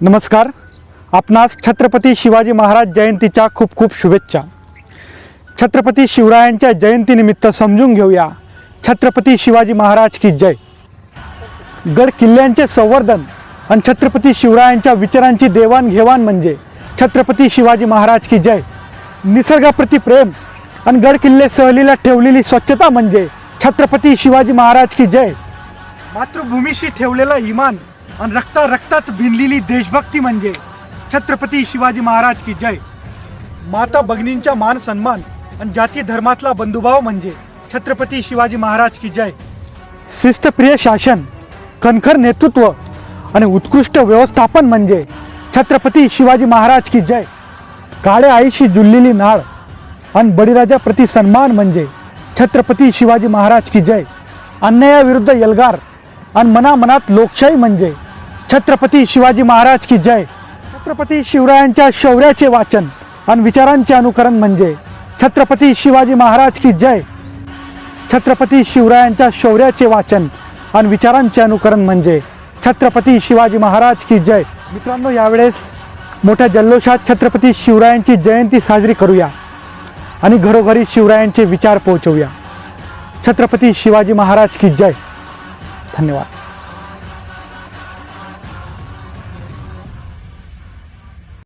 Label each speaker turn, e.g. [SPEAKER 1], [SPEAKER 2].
[SPEAKER 1] नमस्कार. आपणास छत्रपती शिवाजी महाराज जयंतीच्या खूप खूप शुभेच्छा. छत्रपती शिवरायांच्या जयंतीनिमित्त समजून घेऊया. छत्रपती शिवाजी महाराज की जय. गड किल्ल्यांचे संवर्धन आणि छत्रपती शिवरायांच्या विचारांची देवाणघेवाण म्हणजे छत्रपती शिवाजी महाराज की जय. निसर्गाप्रती प्रेम आणि गड किल्ले सहलीला ठेवलेली स्वच्छता म्हणजे छत्रपती शिवाजी महाराज की जय. मातृभूमीशी ठेवलेलं इमान आणि रक्ता रक्तात भिनलेली देशभक्ती म्हणजे छत्रपती शिवाजी महाराज की जय. माता भगिनींचा मान सन्मान आणि जाती धर्मातला बंधुभाव म्हणजे छत्रपती शिवाजी महाराज की जय. शिस्तप्रिय शासन कणखर नेतृत्व आणि उत्कृष्ट व्यवस्थापन म्हणजे छत्रपती शिवाजी महाराज की जय. काळ्या आईशी जुळलेली नाळ आणि बळीराजा प्रति सन्मान म्हणजे छत्रपती शिवाजी महाराज की जय. अन्यायाविरुद्ध यलगार आणि मनामनात लोकशाही म्हणजे छत्रपती शिवाजी महाराज की जय. छत्रपती शिवरायांच्या शौर्याचे वाचन आणि विचारांचे अनुकरण म्हणजे छत्रपती शिवाजी महाराज की जय. छत्रपती शिवरायांच्या शौर्याचे वाचन आणि विचारांचे अनुकरण म्हणजे छत्रपती शिवाजी महाराज की जय. मित्रांनो यावेळेस मोठ्या जल्लोषात छत्रपती शिवरायांची जयंती साजरी करूया आणि घरोघरी शिवरायांचे विचार पोहोचवूया. छत्रपती शिवाजी महाराज की जय. धन्यवाद.